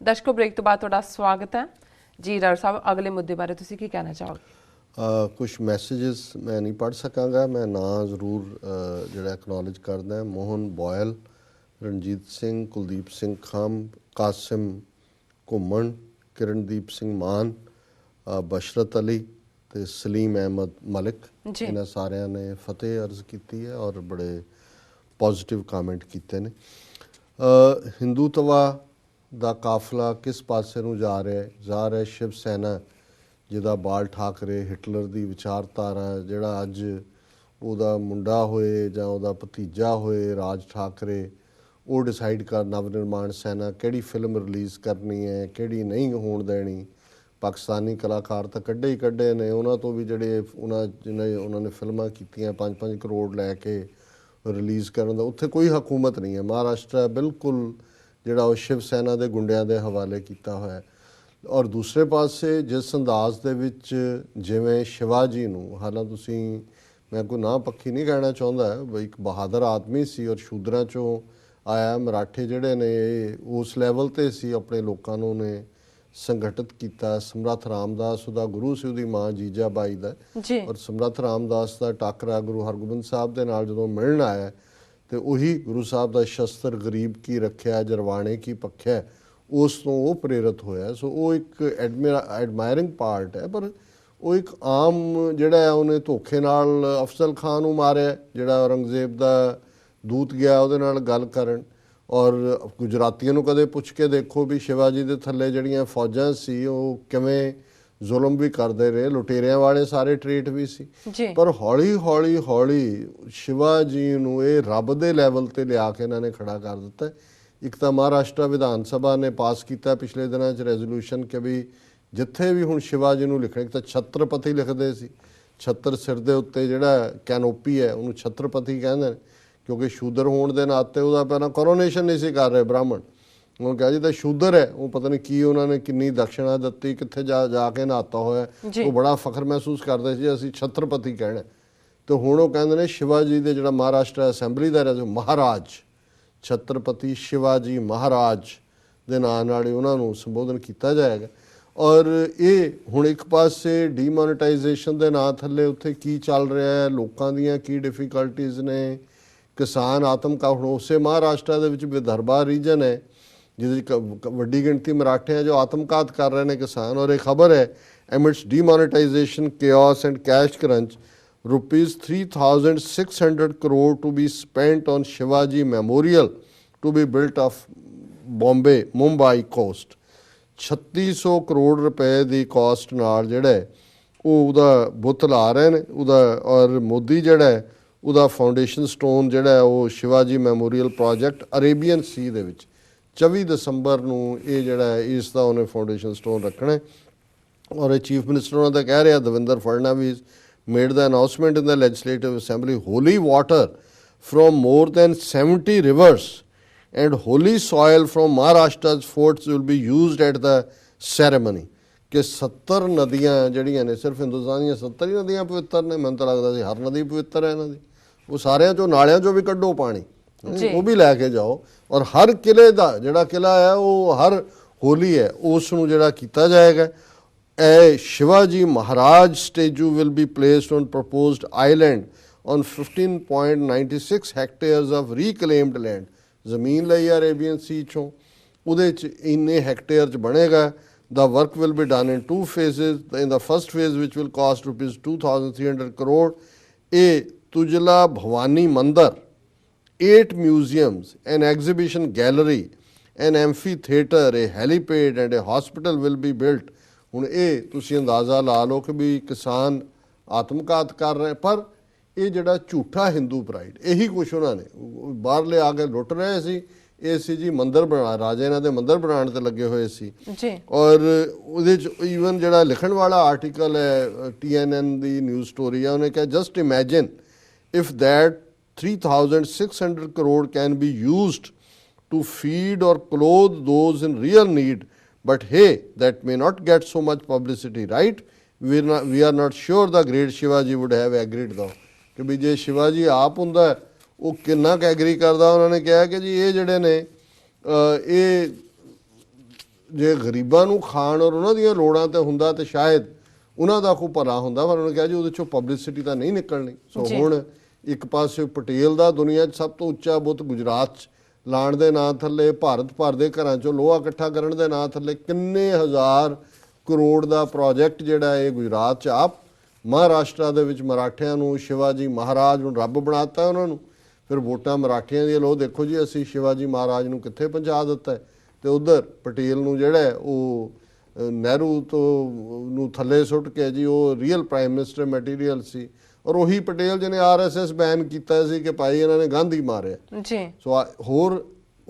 ਦਰਸ਼ਕੋ break ਤੋਂ ਬਾਅਦ ਤੁਹਾਡਾ ਸਵਾਗਤ ਹੈ ਜੀ ਰਾਜ ਸਾਹਿਬ ਅਗਲੇ ਮੁੱਦੇ ਬਾਰੇ ਤੁਸੀਂ ਕੀ ਕਹਿਣਾ ਚਾਹੋਗੇ ਕੁਝ ਮੈਸੇजेस ਮੈਂ ਨਹੀਂ ਪੜ ਸਕਾਂਗਾ ਮੈਂ ਨਾਂ ਜ਼ਰੂਰ ਜਿਹੜਾ ਐਕਨੋਲਜ ਕਰਦਾ। ਮੋਹਨ ਬੋਇਲ ਰਣਜੀਤ ਸਿੰਘ ਕੁਲਦੀਪ ਸਿੰਘ ਖੰਮ ਕਾਸਿਮ ਘੁੰਮਣ ਕਿਰਨਦੀਪ ਸਿੰਘ ਮਾਨ ਬਸ਼ਰਤ ਅਲੀ ਤੇ ਸਲੀਮ ਅਹਿਮਦ ਮਲਿਕ। ਇਹਨਾਂ ਸਾਰਿਆਂ ਨੇ ਫਤਿਹ ਅਰਜ਼ ਕੀਤੀ ਹੈ ਔਰ ਬੜੇ ਪੋਜ਼ਿਟਿਵ ਕਮੈਂਟ ਕੀਤੇ ਨੇ ਹਿੰਦੂਤਵਾ ਦਾ ਕਾਫਲਾ ਕਿਸ ਪਾਸੇ ਨੂੰ ਜਾ ਰਿਹਾ ਹੈ ਜਾ ਰਿਹਾ ਸ਼ਿਵ ਸੈਨਾ, ਜਿਹਦਾ ਬਾਲ ਠਾਕਰੇ, ਹਿਟਲਰ ਦੀ ਵਿਚਾਰਧਾਰਾ, ਜਿਹੜਾ ਅੱਜ ਉਹਦਾ ਮੁੰਡਾ ਹੋਏ ਜਾਂ ਉਹਦਾ ਭਤੀਜਾ ਹੋਏ, ਰਾਜ ਠਾਕਰੇ, ਉਹ ਡਿਸਾਈਡ ਕਰ ਨਵ ਨਿਰਮਾਣ ਸੈਨਾ ਕਿਹੜੀ ਫਿਲਮ ਰਿਲੀਜ਼ ਕਰਨੀ ਹੈ, ਕਿਹੜੀ ਨਹੀਂ ਹੋਣ ਦੇਣੀ। ਪਾਕਿਸਤਾਨੀ ਕਲਾਕਾਰ ਤਾਂ ਕੱਢੇ ਹੀ ਕੱਢੇ ਨੇ, ਉਹਨਾਂ ਤੋਂ ਵੀ ਜਿਹੜੇ ਉਹਨਾਂ, ਜਿਹਨੇ ਉਹਨਾਂ ਨੇ ਫਿਲਮਾਂ ਕੀਤੀਆਂ 5-5 ਕਰੋੜ ਲੈ ਕੇ ਰਿਲੀਜ਼ ਕਰਨ ਦਾ, ਉੱਥੇ ਕੋਈ ਹਕੂਮਤ ਨਹੀਂ ਹੈ। ਮਹਾਰਾਸ਼ਟਰ ਬਿਲਕੁਲ ਜਿਹੜਾ ਉਹ ਸ਼ਿਵ ਸੈਨਾ ਦੇ ਗੁੰਡਿਆਂ ਦੇ ਹਵਾਲੇ ਕੀਤਾ ਹੋਇਆ ਹੈ। ਔਰ ਦੂਸਰੇ ਪਾਸੇ ਜਿਸ ਅੰਦਾਜ਼ ਦੇ ਵਿੱਚ ਜਿਵੇਂ ਸ਼ਿਵਾਜੀ ਨੂੰ ਹਾਲਾਂ ਤੁਸੀਂ ਮੈਂ ਕੋਈ ਨਾ ਪੱਖੀ ਨਹੀਂ ਕਹਿਣਾ ਚਾਹੁੰਦਾ ਬਈ ਇੱਕ ਬਹਾਦਰ ਆਦਮੀ ਸੀ ਔਰ ਸ਼ੂਦਰਾਂ ਚੋਂ ਆਇਆ ਮਰਾਠੇ ਜਿਹੜੇ ਨੇ ਉਸ ਲੈਵਲ ਤੇ ਸੀ ਆਪਣੇ ਲੋਕਾਂ ਨੂੰ ਨੇ ਸੰਗਠਿਤ ਕੀਤਾ। ਸਮਰੱਥ ਰਾਮਦਾਸ ਉਹਦਾ ਗੁਰੂ ਸੀ ਉਹਦੀ ਮਾਂ ਜੀਜਾ ਬਾਈ ਦਾ। ਔਰ ਸਮਰੱਥ ਰਾਮਦਾਸ ਦਾ ਟਾਕਰਾ ਗੁਰੂ ਹਰਗੋਬਿੰਦ ਸਾਹਿਬ ਦੇ ਨਾਲ ਜਦੋਂ ਮਿਲਣ ਆਇਆ ਤੇ ਉਹੀ ਗੁਰੂ ਸਾਹਿਬ ਦਾ ਸ਼ਸਤਰ ਗਰੀਬ ਕੀ ਰੱਖਿਆ, ਜਰਵਾਣੇ ਕੀ ਪੱਖਿਆ, ਉਸ ਤੋਂ ਉਹ ਪ੍ਰੇਰਿਤ ਹੋਇਆ। ਸੋ ਉਹ ਇੱਕ ਐਡਮਾਇਰਿੰਗ ਪਾਰਟ ਹੈ, ਪਰ ਉਹ ਇੱਕ ਆਮ ਜਿਹੜਾ ਹੈ, ਉਹਨੇ ਧੋਖੇ ਨਾਲ ਅਫਸਲ ਖਾਨ ਨੂੰ ਮਾਰਿਆ, ਜਿਹੜਾ ਔਰੰਗਜ਼ੇਬ ਦਾ ਦੂਤ ਗਿਆ ਉਹਦੇ ਨਾਲ ਗੱਲ ਕਰਨ। ਔਰ ਗੁਜਰਾਤੀਆਂ ਨੂੰ ਕਦੇ ਪੁੱਛ ਕੇ ਦੇਖੋ ਵੀ ਸ਼ਿਵਾਜੀ ਦੇ ਥੱਲੇ ਜਿਹੜੀਆਂ ਫੌਜਾਂ ਸੀ, ਉਹ ਕਿਵੇਂ ਜ਼ੁਲਮ ਵੀ ਕਰਦੇ ਰਹੇ ਲੁਟੇਰਿਆਂ ਵਾਲੇ ਸਾਰੇ ਟ੍ਰੀਟ ਵੀ ਸੀ। ਜੀ। ਪਰ ਹੌਲੀ ਹੌਲੀ ਹੌਲੀ ਸ਼ਿਵਾਜੀ ਨੂੰ ਇਹ ਰੱਬ ਦੇ ਲੈਵਲ ਤੇ ਲਿਆ ਕੇ ਇਹਨਾਂ ਨੇ ਖੜਾ ਕਰ ਦਿੱਤਾ। ਇੱਕ ਤਾਂ ਮਹਾਰਾਸ਼ਟਰ ਵਿਧਾਨ ਸਭਾ ਨੇ ਪਾਸ ਕੀਤਾ ਪਿਛਲੇ ਦਿਨਾਂ 'ਚ ਰੈਜ਼ੋਲੂਸ਼ਨ ਕਿ ਵੀ ਜਿੱਥੇ ਵੀ ਹੁਣ ਸ਼ਿਵਾਜੀ ਨੂੰ ਲਿਖਣਾ ਇੱਕ ਤਾਂ ਛਤਰਪਤੀ ਲਿਖਦੇ ਸੀ। ਛਤਰ ਸਿਰ ਦੇ ਉੱਤੇ ਜਿਹੜਾ ਕੈਨੋਪੀ ਹੈ ਉਹਨੂੰ ਛਤਰਪਤੀ ਕਹਿੰਦੇ ਨੇ। ਕਿਉਂਕਿ ਸ਼ੂਦਰ ਹੋਣ ਦੇ ਨਾਤੇ ਉਹਦਾ ਪਹਿਲਾਂ ਕੋਰੋਨੇਸ਼ਨ ਨਹੀਂ ਸੀ ਕਰ ਰਹੇ ਬ੍ਰਾਹਮਣ। ਉਹ ਕਿਹਾ ਜੀ ਤਾਂ ਸ਼ੂਦਰ ਹੈ ਉਹ ਪਤਾ ਨਹੀਂ ਕੀ ਉਹਨਾਂ ਨੇ ਕਿੰਨੀ ਦਕਸ਼ਣਾ ਦਿੱਤੀ ਕਿੱਥੇ ਜਾ ਜਾ ਕੇ ਨਹਾਤਾ ਹੋਇਆ। ਉਹ ਬੜਾ ਫਖਰ ਮਹਿਸੂਸ ਕਰਦੇ ਸੀ ਅਸੀਂ ਛਤਰਪਤੀ ਕਹਿਣਾ ਤੇ ਹੁਣ ਉਹ ਕਹਿੰਦੇ ਨੇ ਸ਼ਿਵਾਜੀ ਦੇ ਜਿਹੜਾ ਮਹਾਰਾਸ਼ਟਰ ਅਸੈਂਬਲੀ ਦਾ ਰਾਜ ਮਹਾਰਾਜ ਛਤਰਪਤੀ ਸ਼ਿਵਾਜੀ ਮਹਾਰਾਜ ਦੇ ਨਾਂ ਨਾਲ ਹੀ ਉਹਨਾਂ ਨੂੰ ਸੰਬੋਧਨ ਕੀਤਾ ਜਾਏਗਾ। ਔਰ ਇਹ ਹੁਣ ਇੱਕ ਪਾਸੇ ਡੀਮੋਨੇਟਾਈਜੇਸ਼ਨ ਦੇ ਨਾਂ ਥੱਲੇ ਉੱਥੇ ਕੀ ਚੱਲ ਰਿਹਾ ਹੈ ਲੋਕਾਂ ਦੀਆਂ ਕੀ ਡਿਫਿਕਲਟੀਆਂ ਨੇ ਕਿਸਾਨ ਆਤਮਕਾ ਹੁਣ ਉਸੇ ਮਹਾਰਾਸ਼ਟਰ ਦੇ ਵਿੱਚ ਵਿਦਰਭਾ ਰੀਜਨ ਹੈ। ਜਿਹਦੇ ਵਿੱਚ ਵੱਡੀ ਗਿਣਤੀ ਮਰਾਠੇ ਆ ਜੋ ਆਤਮਕਾਤ ਕਰ ਰਹੇ ਨੇ ਕਿਸਾਨ। ਔਰ ਇਹ ਖਬਰ ਹੈ, admits demonetisation chaos and cash crunch, rupees 3600 crore to be spent on shivaji memorial to be built off bombay, mumbai coast. 3600 crore ਰੁਪਏ ਦੀ ਕਾਸਟ ਨਾਲ ਜਿਹੜਾ ਉਹ ਉਹਦਾ ਬੁੱਤ ਲਾ ਰਹੇ ਨੇ। ਉਹਦਾ, ਔਰ ਮੋਦੀ ਜਿਹੜਾ ਉਹਦਾ ਫਾਊਂਡੇਸ਼ਨ ਸਟੋਨ ਜਿਹੜਾ ਉਹ Shivaji memorial project Arabian sea ਦੇ ਵਿੱਚ। 24 ਦਸੰਬਰ ਨੂੰ ਇਹ ਜਿਹੜਾ ਹੈ, ਇਸ ਦਾ ਉਹਨੇ ਫਾਊਂਡੇਸ਼ਨ ਸਟੋਨ ਰੱਖਣਾ ਹੈ। ਔਰ ਇਹ ਚੀਫ ਮਿਨਿਸਟਰ ਉਹਨਾਂ ਦਾ ਕਹਿ ਰਿਹਾ Devendra Fadnavis made the announcement in the legislative assembly holy water from more than 70 rivers and holy soil from Maharashtra's forts will be used at the ceremony. ਕਿ 70 ਨਦੀਆਂ ਜਿਹੜੀਆਂ ਨੇ ਸਿਰਫ ਹਿੰਦੁਸਤਾਨ ਦੀਆਂ 70 ਹੀ ਨਦੀਆਂ ਪਵਿੱਤਰ ਨੇ ਮੈਨੂੰ ਤਾਂ ਲੱਗਦਾ ਸੀ ਹਰ ਨਦੀ ਪਵਿੱਤਰ ਹੈ ਇਹਨਾਂ ਦੀ। ਉਹ ਸਾਰਿਆਂ ਚੋਂ ਨਾਲਿਆਂ ਚੋਂ ਵੀ ਕੱਢੋ ਪਾਣੀ। ਉਹ ਵੀ ਲੈ ਕੇ ਜਾਓ ਔਰ ਹਰ ਕਿਲੇ ਦਾ ਜਿਹੜਾ ਕਿਲਾ ਹੈ ਉਹ ਹਰ ਹੋਲੀ ਹੈ ਉਸ ਨੂੰ ਜਿਹੜਾ ਕੀਤਾ ਜਾਏਗਾ a Shivaji Maharaj statue will be placed on proposed island on 15.96 hectares of reclaimed land ਜ਼ਮੀਨ ਲਈ ਅਰੇਬੀਅਨ ਸੀ ਚੋਂ ਉਹਦੇ ਚ ਇੰਨੇ ਹੈਕਟੇਅਰ ਚ ਬਣੇਗਾ the work will be done in two phases in the first phase which will cost rupees 2300 crore ਇਹ ਤੁਜਲਾ ਭਵਾਨੀ ਮੰਦਰ eight museums, an exhibition gallery, an amphitheater, a helipad and a hospital will be built. ਹੁਣ ਇਹ ਤੁਸੀਂ ਅੰਦਾਜ਼ਾ ਲਾ ਲਓ ਕਿ ਵੀ ਕਿਸਾਨ ਆਤਮਕਾਤ ਕਰ ਰਹੇ ਪਰ ਇਹ ਜਿਹੜਾ ਝੂਠਾ ਹਿੰਦੂ ਪ੍ਰਾਈਡ ਇਹੀ ਕੁਛ ਉਹਨਾਂ ਨੇ ਬਾਹਰਲੇ ਆ ਕੇ ਲੁੱਟ ਰਹੇ ਸੀ ਇਹ ਸੀ ਜੀ ਮੰਦਰ ਬਣਾ ਰਾਜੇ ਇਹਨਾਂ ਦੇ ਮੰਦਰ ਬਣਾਉਣ ਤੇ ਲੱਗੇ ਹੋਏ ਸੀ ਜੀ ਔਰ ਉਹਦੇ ਚ ਈਵਨ ਜਿਹੜਾ ਲਿਖਣ ਵਾਲਾ ਆਰਟੀਕਲ ਹੈ ਟੀਐਨਐਨ ਦੀ ਨਿਊਜ਼ ਸਟੋਰੀ ਹੈ ਉਹਨੇ ਕਿਹਾ just imagine if that 3600 crore can be used to feed or clothe those in real need but hey that may not get so much publicity right we are not, we are not sure the great shivaji would have agreed though ਕਿ ਵੀ ਜੇ ਸ਼ਿਵਾਜੀ ਆਪ ਹੁੰਦਾ ਉਹ ਕਿੰਨਾ ਕੁ agri ਕਰਦਾ ਉਹਨਾਂ ਨੇ ਕਿਹਾ ਕਿ ਜੀ ਇਹ ਜਿਹੜੇ ਨੇ ਇਹ ਜੇ ਗਰੀਬਾਂ ਨੂੰ ਖਾਣ ਔਰ ਉਹਨਾਂ ਦੀਆਂ ਲੋੜਾਂ ਤੇ ਹੁੰਦਾ ਤੇ ਸ਼ਾਇਦ ਉਹਨਾਂ ਦਾ ਕੋਈ ਭਲਾ ਹੁੰਦਾ ਪਰ ਉਹਨੇ ਕਿਹਾ ਜੀ ਉਹਦੇ ਚੋਂ ਪਬਲਿਸਿਟੀ ਤਾਂ ਨਹੀਂ ਨਿਕਲਣੀ ਸੋ। ਹੁਣ ਇੱਕ ਪਾਸੇ ਪਟੇਲ ਦਾ ਦੁਨੀਆ 'ਚ ਸਭ ਤੋਂ ਉੱਚਾ ਬੁੱਤ ਗੁਜਰਾਤ 'ਚ। ਲਾਣ ਦੇ ਨਾਂ ਥੱਲੇ ਭਾਰਤ ਭਰ ਦੇ ਘਰਾਂ 'ਚੋਂ ਲੋਹਾ ਇਕੱਠਾ ਕਰਨ ਦੇ ਨਾਂ ਥੱਲੇ ਕਿੰਨੇ ਹਜ਼ਾਰ ਕਰੋੜ ਦਾ ਪ੍ਰੋਜੈਕਟ ਜਿਹੜਾ ਇਹ ਗੁਜਰਾਤ 'ਚ ਆਪ ਮਹਾਰਾਸ਼ਟਰ ਦੇ ਵਿੱਚ ਮਰਾਠਿਆਂ ਨੂੰ ਸ਼ਿਵਾਜੀ ਮਹਾਰਾਜ ਨੂੰ ਰੱਬ ਬਣਾਤਾ ਉਹਨਾਂ ਨੂੰ। ਫਿਰ ਵੋਟਾਂ ਮਰਾਠਿਆਂ ਦੀਆਂ ਲੋ ਦੇਖੋ ਜੀ ਅਸੀਂ ਸ਼ਿਵਾਜੀ ਮਹਾਰਾਜ ਨੂੰ ਕਿੱਥੇ ਪਹੁੰਚਾ ਦਿੱਤਾ। ਹੈ ਤੇ ਉਧਰ ਪਟੇਲ ਨੂੰ ਜਿਹੜਾ ਉਹ ਨਹਿਰੂ ਤੋਂ ਨੂੰ ਥੱਲੇ ਸੁੱਟ ਕੇ ਜੀ ਉਹ ਰੀਅਲ ਪ੍ਰਾਈਮ ਮਿਨਿਸਟਰ ਮਟੀਰੀਅਲ ਸੀ। ਔਰ ਉਹੀ ਪਟੇਲ ਜਿਹਨੇ ਆਰਐਸਐਸ ਬੈਨ ਕੀਤਾ ਸੀ ਕਿ ਭਾਈ ਇਹਨਾਂ ਨੇ ਗਾਂਧੀ ਮਾਰਿਆ। ਜੀ। ਸੋ ਹੋਰ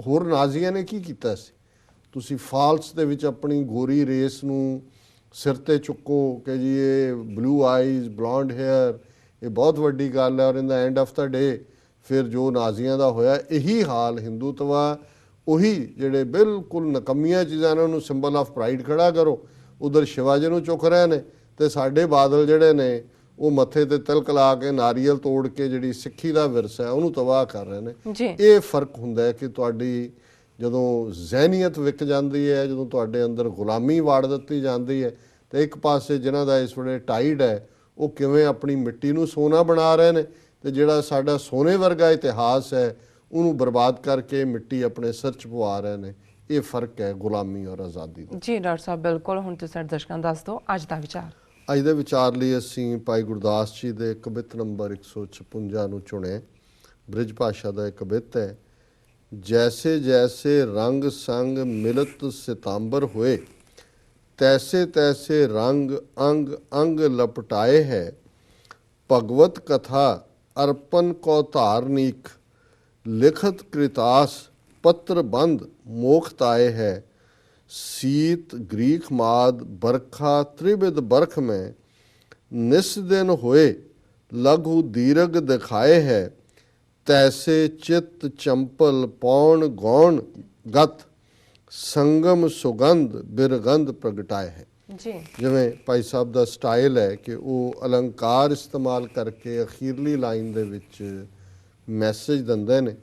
ਹੋਰ ਨਾਜ਼ੀਆਂ ਨੇ ਕੀ ਕੀਤਾ ਸੀ? ਤੁਸੀਂ ਫਾਲਸ ਦੇ ਵਿੱਚ ਆਪਣੀ ਗੋਰੀ ਰੇਸ ਨੂੰ ਸਿਰ ਤੇ ਚੁੱਕੋ ਕਿ ਜੀ ਇਹ ਬਲੂ ਆਈਜ਼ ਬਲੌਂਡ ਹੇਅਰ ਇਹ ਬਹੁਤ ਵੱਡੀ ਗੱਲ ਹੈ ਔਰ ਇਨ ਦਾ ਐਂਡ ਆਫ ਦਾ ਡੇ ਫਿਰ ਜੋ ਨਾਜ਼ੀਆਂ ਦਾ ਹੋਇਆ ਇਹੀ ਹਾਲ ਹਿੰਦੂਤਵਾ ਉਹੀ ਜਿਹੜੇ ਬਿਲਕੁਲ ਨਕਮੀਆਂ ਚੀਜ਼ਾਂ ਨੇ ਉਹਨੂੰ ਸਿੰਬਲ ਆਫ ਪ੍ਰਾਈਡ ਖੜਾ ਕਰੋ। ਉਧਰ ਸ਼ਿਵਾਜੀ ਨੂੰ ਚੁੱਕ ਰਹੇ ਨੇ ਤੇ ਸਾਡੇ ਬਾਦਲ ਜਿਹੜੇ ਨੇ ਉਹ ਮੱਥੇ ਤੇ ਤਿਲਕ ਲਾ ਕੇ ਨਾਰੀਅਲ ਤੋੜ ਕੇ ਜਿਹੜੀ ਸਿੱਖੀ ਦਾ ਵਿਰਸਾ ਹੈ ਉਹਨੂੰ ਤਬਾਹ ਕਰ ਰਹੇ ਨੇ। ਇਹ ਫ਼ਰਕ ਹੁੰਦਾ ਹੈ ਕਿ ਤੁਹਾਡੀ ਜਦੋਂ ਜ਼ਹਿਨੀਅਤ ਵਿਕ ਜਾਂਦੀ ਹੈ ਜਦੋਂ ਤੁਹਾਡੇ ਅੰਦਰ ਗੁਲਾਮੀ ਵਾੜ ਦਿੱਤੀ ਜਾਂਦੀ ਹੈ ਤੇ ਇੱਕ ਪਾਸੇ ਜਿਨ੍ਹਾਂ ਦਾ ਇਸ ਵੇਲੇ ਟਾਈਡ ਹੈ ਉਹ ਕਿਵੇਂ ਆਪਣੀ ਮਿੱਟੀ ਨੂੰ ਸੋਨਾ ਬਣਾ ਰਹੇ ਨੇ ਤੇ ਜਿਹੜਾ ਸਾਡਾ ਸੋਨੇ ਵਰਗਾ ਇਤਿਹਾਸ ਹੈ ਉਹਨੂੰ ਬਰਬਾਦ ਕਰਕੇ ਮਿੱਟੀ ਆਪਣੇ ਸਿਰ 'ਚ ਪਵਾ ਰਹੇ ਨੇ। ਇਹ ਫ਼ਰਕ ਹੈ ਗੁਲਾਮੀ ਔਰ ਆਜ਼ਾਦੀ ਦਾ। ਜੀ ਡਾਕਟਰ ਸਾਹਿਬ ਬਿਲਕੁਲ। ਹੁਣ ਤੁਸੀਂ ਸਾਡੇ ਦਰਸ਼ਕਾਂ ਦੱਸ ਦਿਓ ਅੱਜ ਦਾ ਵਿਚਾਰ। ਅੱਜ ਦੇ ਵਿਚਾਰ ਲਈ ਅਸੀਂ ਭਾਈ ਗੁਰਦਾਸ ਜੀ ਦੇ ਕਵਿਤ ਨੰਬਰ 156 ਨੂੰ ਚੁਣੇ। ਬ੍ਰਿਜ ਭਾਸ਼ਾ ਦਾ ਇੱਕ ਕਵਿਤ ਹੈ, ਜੈਸੇ ਜੈਸੇ ਰੰਗ ਸੰਗ ਮਿਲਤ ਸਿਤੰਬਰ ਹੋਏ, ਤੈਸੇ ਤੈਸੇ ਰੰਗ ਅੰਗ ਅੰਗ ਲਪਟਾਏ ਹੈ, ਭਗਵਤ ਕਥਾ ਅਰਪਨ ਕੋ ਧਾਰਨਿਕ, ਲਿਖਤ ਕ੍ਰਿਤਾਸ ਪੱਤਰ ਬੰਦ ਮੋਖਤਾਏ ਹੈ। ਸੀਤ ਗ੍ਰੀਕ ਮਾਦ ਬਰਖਾ ਤ੍ਰਿਵਿਦ ਬਰਖ ਮੈਂ ਨਿਸ ਦਿਨ ਹੋਏ ਲਘੂ ਦੀਰਘ ਦਿਖਾਏ ਹੈ। ਤੈਸੇ ਚਿਤ ਚੰਪਲ ਪੌਣ ਗੌਣ ਗਤ ਸੰਗਮ ਸੁਗੰਧ ਬਿਰਗੰਧ ਪ੍ਰਗਟਾਏ ਹੈ। ਜੀ। ਜਿਵੇਂ ਭਾਈ ਸਾਹਿਬ ਦਾ ਸਟਾਈਲ ਹੈ ਕਿ ਉਹ ਅਲੰਕਾਰ ਇਸਤੇਮਾਲ ਕਰਕੇ ਅਖੀਰਲੀ ਲਾਈਨ ਦੇ ਵਿੱਚ ਮੈਸੇਜ ਦਿੰਦੇ ਨੇ।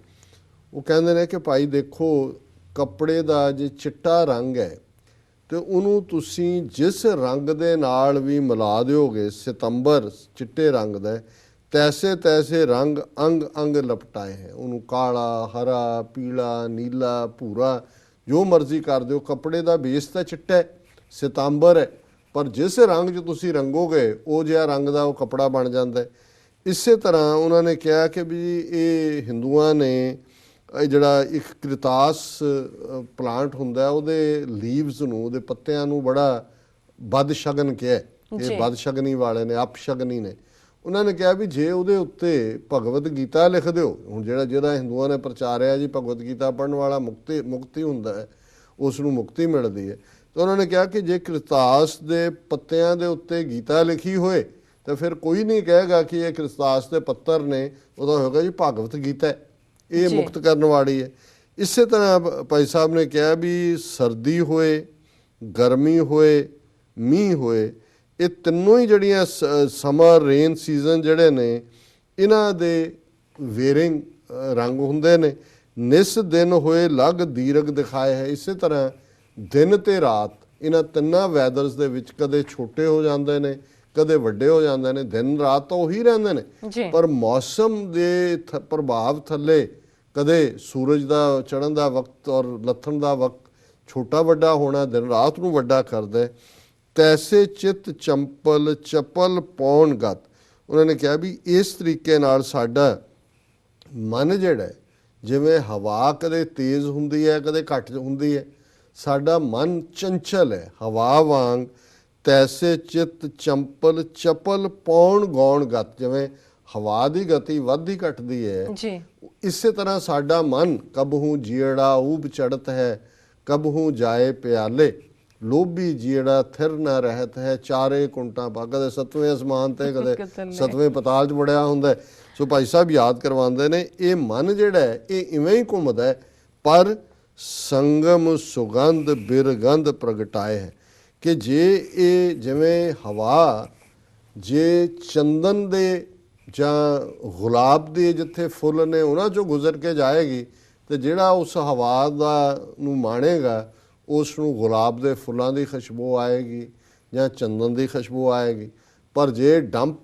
ਉਹ ਕਹਿੰਦੇ ਨੇ ਕਿ ਭਾਈ ਦੇਖੋ ਕੱਪੜੇ ਦਾ ਜੇ ਚਿੱਟਾ ਰੰਗ ਹੈ ਤੇ ਉਹਨੂੰ ਤੁਸੀਂ ਜਿਸ ਰੰਗ ਦੇ ਨਾਲ ਵੀ ਮਿਲਾ ਦਿਓਗੇ ਸਤੰਬਰ ਚਿੱਟੇ ਰੰਗ ਦਾ ਹੈ, ਤੈਸੇ ਤੈਸੇ ਰੰਗ ਅੰਗ ਅੰਗ ਲਪਟਾਏ ਹੈ। ਉਹਨੂੰ ਕਾਲਾ ਹਰਾ ਪੀਲਾ ਨੀਲਾ ਭੂਰਾ ਜੋ ਮਰਜ਼ੀ ਕਰ ਦਿਓ ਕੱਪੜੇ ਦਾ ਬੇਸ ਤਾਂ ਚਿੱਟਾ ਹੈ ਸਤੰਬਰ ਹੈ ਪਰ ਜਿਸ ਰੰਗ 'ਚ ਤੁਸੀਂ ਰੰਗੋਗੇ ਉਹ ਜਿਹਾ ਰੰਗ ਦਾ ਉਹ ਕੱਪੜਾ ਬਣ ਜਾਂਦਾ ਹੈ। ਇਸੇ ਤਰ੍ਹਾਂ ਉਹਨਾਂ ਨੇ ਕਿਹਾ ਕਿ ਵੀ ਇਹ ਹਿੰਦੂਆਂ ਨੇ ਜਿਹੜਾ ਇੱਕ ਕ੍ਰਿਤਾਸ ਪਲਾਂਟ ਹੁੰਦਾ ਉਹਦੇ ਲੀਵਸ ਨੂੰ ਉਹਦੇ ਪੱਤਿਆਂ ਨੂੰ ਬੜਾ ਬਦਸ਼ਗਨ ਕਿਹਾ ਹੈ। ਜੀ। ਇਹ ਬਦਸ਼ਗਨੀ ਵਾਲੇ ਨੇ ਅਪਸ਼ਗਨੀ ਨੇ ਉਹਨਾਂ ਨੇ ਕਿਹਾ ਵੀ ਜੇ ਉਹਦੇ ਉੱਤੇ ਭਗਵਤ ਗੀਤਾ ਲਿਖ ਦਿਓ ਹੁਣ ਜਿਹੜਾ ਜਿਹੜਾ ਹਿੰਦੂਆਂ ਨੇ ਪ੍ਰਚਾਰਿਆ ਜੀ ਭਗਵਤ ਗੀਤਾ ਪੜਨ ਵਾਲਾ ਮੁਕਤੀ ਮੁਕਤੀ ਹੁੰਦਾ ਹੈ ਉਸ ਨੂੰ ਮੁਕਤੀ ਮਿਲਦੀ ਹੈ ਤਾਂ ਉਹਨਾਂ ਨੇ ਕਿਹਾ ਕਿ ਜੇ ਕ੍ਰਿਤਾਸ ਦੇ ਪੱਤਿਆਂ ਦੇ ਉੱਤੇ ਗੀਤਾ ਲਿਖੀ ਹੋਏ ਤਾਂ ਫਿਰ ਕੋਈ ਨਹੀਂ ਕਹੇਗਾ ਕਿ ਇਹ ਕ੍ਰਿਤਾਸ ਦੇ ਪੱਤਰ ਨੇ ਉਹਦਾ ਹੋਏਗਾ ਜੀ ਭਗਵਤ ਗੀਤਾ ਹੈ। ਇਹ। ਮੁਕਤ ਕਰਨ ਵਾਲੀ ਹੈ। ਇਸੇ ਤਰ੍ਹਾਂ ਭਾਈ ਸਾਹਿਬ ਨੇ ਕਿਹਾ ਵੀ ਸਰਦੀ ਹੋਏ ਗਰਮੀ ਹੋਏ ਮੀਂਹ ਹੋਏ ਇਹ ਤਿੰਨੋਂ ਹੀ ਜਿਹੜੀਆਂ ਸਮਰ ਰੇਨ ਸੀਜ਼ਨ ਜਿਹੜੇ ਨੇ ਇਹਨਾਂ ਦੇ ਵੇਰਿੰਗ ਰੰਗ ਹੁੰਦੇ ਨੇ। ਨਿਸ ਦਿਨ ਹੋਏ ਲਗ ਦੀਰਘ ਦਿਖਾਏ ਹੈ। ਇਸੇ ਤਰ੍ਹਾਂ ਦਿਨ ਤੇ ਰਾਤ ਇਹਨਾਂ ਤਿੰਨਾਂ ਵੈਦਰਸ ਦੇ ਵਿੱਚ ਕਦੇ ਛੋਟੇ ਹੋ ਜਾਂਦੇ ਨੇ ਕਦੇ ਵੱਡੇ ਹੋ ਜਾਂਦੇ ਨੇ ਦਿਨ ਰਾਤ ਤਾਂ ਉਹੀ ਰਹਿੰਦੇ ਨੇ ਪਰ ਮੌਸਮ ਦੇ ਪ੍ਰਭਾਵ ਥੱਲੇ ਕਦੇ ਸੂਰਜ ਦਾ ਚੜ੍ਹਨ ਦਾ ਵਕਤ ਔਰ ਲੱਥਣ ਦਾ ਵਕਤ ਛੋਟਾ ਵੱਡਾ ਹੋਣਾ ਦਿਨ ਰਾਤ ਨੂੰ ਵੱਡਾ ਕਰਦਾ। ਤੈਸੇ ਚਿਤ ਚੰਪਲ ਚਪਲ ਪੌਣ ਗਤ ਉਹਨਾਂ ਨੇ ਕਿਹਾ ਵੀ ਇਸ ਤਰੀਕੇ ਨਾਲ ਸਾਡਾ ਮਨ ਜਿਹੜਾ ਜਿਵੇਂ ਹਵਾ ਕਦੇ ਤੇਜ਼ ਹੁੰਦੀ ਹੈ ਕਦੇ ਘੱਟ ਹੁੰਦੀ ਹੈ ਸਾਡਾ ਮਨ ਚੰਚਲ ਹੈ ਹਵਾ ਵਾਂਗ ਤੈਸੇ ਚਿਤ ਚੰਪਲ ਚਪਲ ਪੌਣ ਗੌਣ ਗਤ ਜਿਵੇਂ ਹਵਾ ਦੀ ਗਤੀ ਵੱਧਦੀ ਘਟਦੀ ਹੈ ਜੀ। ਇਸੇ ਤਰ੍ਹਾਂ ਸਾਡਾ ਮਨ ਕਬਹੂ ਜੀੜਾ ਊਬ ਚੜਤ ਹੈ ਕਬਹੂ ਜਾਏ ਪਿਆਲੇ ਲੋਭੀ ਜੀੜਾ ਥਿਰ ਨਾ ਰਹਿਤ ਹੈ ਚਾਰੇ ਕੁੰਟਾਂ ਪਾ ਕਦੇ ਸਤਵੇਂ ਅਸਮਾਨ ਤੇ ਕਦੇ ਸਤਵੇਂ ਪਤਾਲ 'ਚ ਵੜਿਆ ਹੁੰਦਾ ਹੈ। ਸੋ ਭਾਈ ਸਾਹਿਬ ਯਾਦ ਕਰਵਾਉਂਦੇ ਨੇ ਇਹ ਮਨ ਜਿਹੜਾ ਹੈ ਇਹ ਇਵੇਂ ਹੀ ਘੁੰਮਦਾ ਹੈ, ਪਰ ਸੰਗਮ ਸੁਗੰਧ ਬਿਰਗੰਧ ਪ੍ਰਗਟਾਏ ਹੈ। ਕਿ ਜੇ ਇਹ ਜਿਵੇਂ ਹਵਾ ਜੇ ਚੰਦਨ ਦੇ ਜਾਂ ਗੁਲਾਬ ਦੇ ਜਿੱਥੇ ਫੁੱਲ ਨੇ ਉਹਨਾਂ ਚੋਂ ਗੁਜ਼ਰ ਕੇ ਜਾਏਗੀ ਤੇ ਜਿਹੜਾ ਉਸ ਹਵਾ ਦਾ ਨੂੰ ਮਾਣੇਗਾ ਉਸ ਨੂੰ ਗੁਲਾਬ ਦੇ ਫੁੱਲਾਂ ਦੀ ਖੁਸ਼ਬੂ ਆਏਗੀ ਜਾਂ ਚੰਦਨ ਦੀ ਖੁਸ਼ਬੂ ਆਏਗੀ ਪਰ ਜੇ ਡੰਪ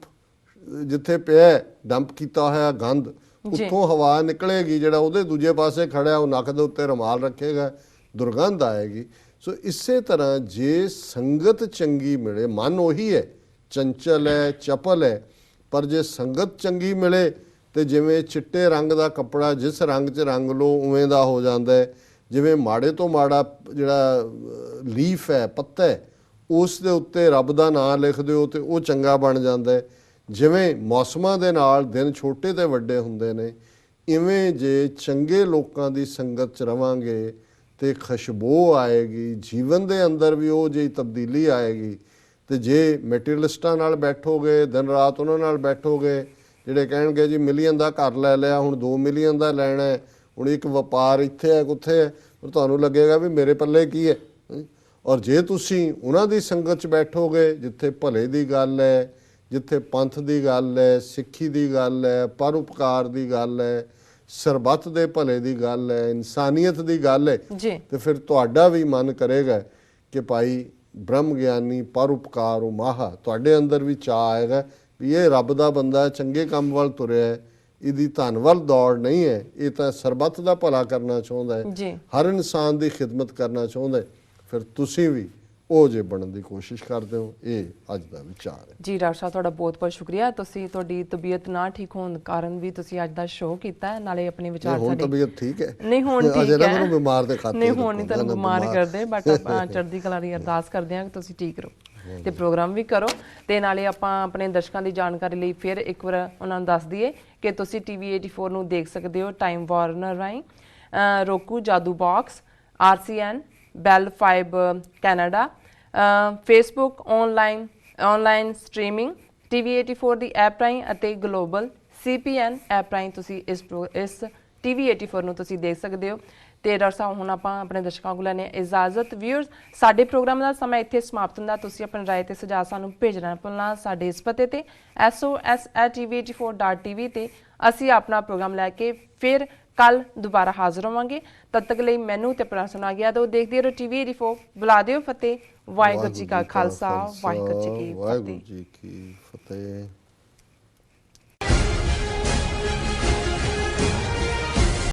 ਜਿੱਥੇ ਪਿਆ ਡੰਪ ਕੀਤਾ ਹੋਇਆ ਗੰਧ। ਉੱਥੋਂ ਹਵਾ ਨਿਕਲੇਗੀ ਜਿਹੜਾ ਉਹਦੇ ਦੂਜੇ ਪਾਸੇ ਖੜਾ ਉਹ ਨੱਕ ਦੇ ਉੱਤੇ ਰੁਮਾਲ ਰੱਖੇਗਾ ਦੁਰਗੰਧ ਆਏਗੀ ਸੋ ਇਸੇ ਤਰ੍ਹਾਂ ਜੇ ਸੰਗਤ ਚੰਗੀ ਮਿਲੇ, ਮਨ ਉਹੀ ਹੈ, ਚੰਚਲ ਹੈ, ਚਪਲ ਹੈ, ਪਰ ਜੇ ਸੰਗਤ ਚੰਗੀ ਮਿਲੇ ਤੇ ਜਿਵੇਂ ਚਿੱਟੇ ਰੰਗ ਦਾ ਕੱਪੜਾ ਜਿਸ ਰੰਗ 'ਚ ਰੰਗ ਲੋ ਉਵੇਂ ਦਾ ਹੋ ਜਾਂਦਾ ਹੈ। ਜਿਵੇਂ ਮਾੜੇ ਤੋਂ ਮਾੜਾ ਜਿਹੜਾ ਲੀਫ ਹੈ, ਪੱਤਾ ਹੈ, ਉਸ ਦੇ ਉੱਤੇ ਰੱਬ ਦਾ ਨਾਮ ਲਿਖ ਦਿਓ ਤੇ ਉਹ ਚੰਗਾ ਬਣ ਜਾਂਦਾ ਹੈ। ਜਿਵੇਂ ਮੌਸਮਾਂ ਦੇ ਨਾਲ ਦਿਨ ਛੋਟੇ ਤੇ ਵੱਡੇ ਹੁੰਦੇ ਨੇ, ਇਵੇਂ ਜੇ ਚੰਗੇ ਲੋਕਾਂ ਦੀ ਸੰਗਤ 'ਚ ਰਵਾਂਗੇ ਤੇ ਖੁਸ਼ਬੂ ਆਏਗੀ, ਜੀਵਨ ਦੇ ਅੰਦਰ ਵੀ ਉਹ ਜਿਹੀ ਤਬਦੀਲੀ ਆਏਗੀ। ਤੇ ਜੇ ਮੈਟੀਰੀਅਲਿਸਟਾਂ ਨਾਲ ਬੈਠੋਗੇ, ਦਿਨ ਰਾਤ ਉਹਨਾਂ ਨਾਲ ਬੈਠੋਗੇ, ਜਿਹੜੇ ਕਹਿਣਗੇ ਜੀ ਮਿਲੀਅਨ ਦਾ ਘਰ ਲੈ ਲਿਆ, ਹੁਣ 2 ਮਿਲੀਅਨ ਦਾ ਲੈਣਾ ਹੈ, ਹੁਣ ਇੱਕ ਵਪਾਰ ਇੱਥੇ ਹੈ, ਕਿੱਥੇ ਹੈ, ਪਰ ਤੁਹਾਨੂੰ ਲੱਗੇਗਾ ਵੀ ਮੇਰੇ ਪੱਲੇ ਕੀ ਹੈ? ਔਰ ਜੇ ਤੁਸੀਂ ਉਹਨਾਂ ਦੀ ਸੰਗਤ 'ਚ ਬੈਠੋਗੇ, ਜਿੱਥੇ ਭਲੇ ਦੀ ਗੱਲ ਹੈ, ਜਿੱਥੇ ਪੰਥ ਦੀ ਗੱਲ ਹੈ, ਸਿੱਖੀ ਦੀ ਗੱਲ ਹੈ, ਪਰਉਪਕਾਰ ਦੀ ਗੱਲ ਹੈ ਸਰਬੱਤ ਦੇ ਭਲੇ ਦੀ ਗੱਲ ਹੈ ਇਨਸਾਨੀਅਤ ਦੀ ਗੱਲ ਹੈ ਜੀ। ਤੇ ਫਿਰ ਤੁਹਾਡਾ ਵੀ ਮਨ ਕਰੇਗਾ ਕਿ ਭਾਈ ਬ੍ਰਹਮ ਗਿਆਨੀ ਪਰਉਪਕਾਰ ਉਹ ਮਾਹਾ ਤੁਹਾਡੇ ਅੰਦਰ ਵੀ ਚਾਹ ਆਏਗਾ ਵੀ ਇਹ ਰੱਬ ਦਾ ਬੰਦਾ ਚੰਗੇ ਕੰਮ ਵੱਲ ਤੁਰਿਆ ਹੈ ਇਹਦੀ ਧਨ ਵੱਲ ਦੌੜ ਨਹੀਂ ਹੈ ਇਹ ਤਾਂ ਸਰਬੱਤ ਦਾ ਭਲਾ ਕਰਨਾ ਚਾਹੁੰਦਾ ਹੈ ਹਰ ਇਨਸਾਨ ਦੀ ਖਿਦਮਤ ਕਰਨਾ ਚਾਹੁੰਦਾ ਹੈ ਫਿਰ ਤੁਸੀਂ ਵੀ ਉਹ ਜੇ ਬਣਨ ਦੀ ਕੋਸ਼ਿਸ਼ ਕਰਦੇ ਹੋ ਇਹ ਅੱਜ ਦਾ ਵਿਚਾਰ ਹੈ। ਜੀ ਡਾਕਟਰ ਸਾਹਿਬ ਤੁਹਾਡਾ ਬਹੁਤ ਬਹੁਤ ਸ਼ੁਕਰੀਆ। ਤੁਸੀਂ ਤੁਹਾਡੀ ਤਬੀਅਤ ਨਾ ਠੀਕ ਹੋਣ ਕਾਰਨ ਵੀ ਤੁਸੀਂ ਅੱਜ ਦਾ ਸ਼ੋਅ ਕੀਤਾ ਨਾਲੇ ਆਪਣੇ ਵਿਚਾਰ ਹੁਣ ਸਾਡੇ ਤਬੀਅਤ ਠੀਕ ਹੈ। ਨਹੀਂ ਹੁਣ ਅਜੇ ਠੀਕ ਨਾ ਹੈ। ਮੈਨੂੰ ਬਿਮਾਰ ਦੇ ਖਾਤੇ ਨਹੀਂ ਹੁਣ ਨਹੀਂ ਤੁਹਾਨੂੰ ਨਾ, ਨਾ, ਬਿਮਾਰ। ਕਰਦੇ ਬਟ ਆਪਾਂ ਚੜ੍ਹਦੀ ਕਲਾ ਦੀ ਅਰਦਾਸ ਕਰਦੇ ਹਾਂ ਕਿ ਤੁਸੀਂ ਠੀਕ ਰਹੋ ਤੇ ਪ੍ਰੋਗਰਾਮ ਵੀ ਕਰੋ। ਤੇ ਨਾਲੇ ਆਪਾਂ ਆਪਣੇ ਦਰਸ਼ਕਾਂ ਦੀ ਜਾਣਕਾਰੀ ਲਈ ਫਿਰ ਇੱਕ ਵਾਰ ਉਹਨਾਂ ਨੂੰ ਦੱਸ ਦਈਏ ਕਿ ਤੁਸੀਂ ਟੀਵੀ 84 ਨੂੰ ਦੇਖ ਸਕਦੇ ਹੋ Time Warner uh roku Jadoo box RCN Bell 5 Canada Facebook online online streaming TV 84 ਦੀ ਐਪ ਰਾਹੀਂ ਅਤੇ ਗਲੋਬਲ CPN ਐਪ ਰਾਹੀਂ ਤੁਸੀਂ ਇਸ ਪ੍ਰੋ- ਇਸ ਟੀਵੀ 84 ਨੂੰ ਤੁਸੀਂ ਦੇਖ ਸਕਦੇ ਹੋ। ਤੇ ਡਾਕਟਰ ਸਾਹਿਬ, ਹੁਣ ਆਪਾਂ ਆਪਣੇ ਦਰਸ਼ਕਾਂ ਕੋਲ ਲੈਣੇ ਇਜਾਜ਼ਤ ਵਿਊਅਰਸ ਸਾਡੇ ਪ੍ਰੋਗਰਾਮ ਦਾ ਸਮਾਂ ਇੱਥੇ ਸਮਾਪਤ ਹੁੰਦਾ। ਤੁਸੀਂ ਆਪਣੀ ਰਾਏ ਤੇ ਸੁਝਾਅ ਸਾਨੂੰ ਭੇਜਣਾ ਭੁੱਲਣਾ ਸਾਡੇ ਇਸ ਪਤੇ ਤੇ sos@tv84.tv ਤੇ ਅਸੀਂ ਆਪਣਾ ਪ੍ਰੋਗਰਾਮ ਲੈ ਕੇ ਫਿਰ ਕੱਲ ਦੁਬਾਰਾ ਹਾਜ਼ਰ ਹੋਵਾਂਗੇ। ਤਦ ਤੱਕ ਲਈ ਮੈਨੂੰ ਤੇ ਆਪਣਾ ਸੁਣਾ ਗਿਆ ਤਾਂ ਦੇਖਦੇ ਰਹੋ ਟੀਵੀ 84 ਬੁਲਾ ਦਿਓ ਫਤਿਹ। ਵਾਹਿਗੁਰੂ ਜੀ ਕਾ ਖਾਲਸਾ। ਵਾਹਿਗੁਰੂ ਜੀ ਕੀ ਫਤਿਹ।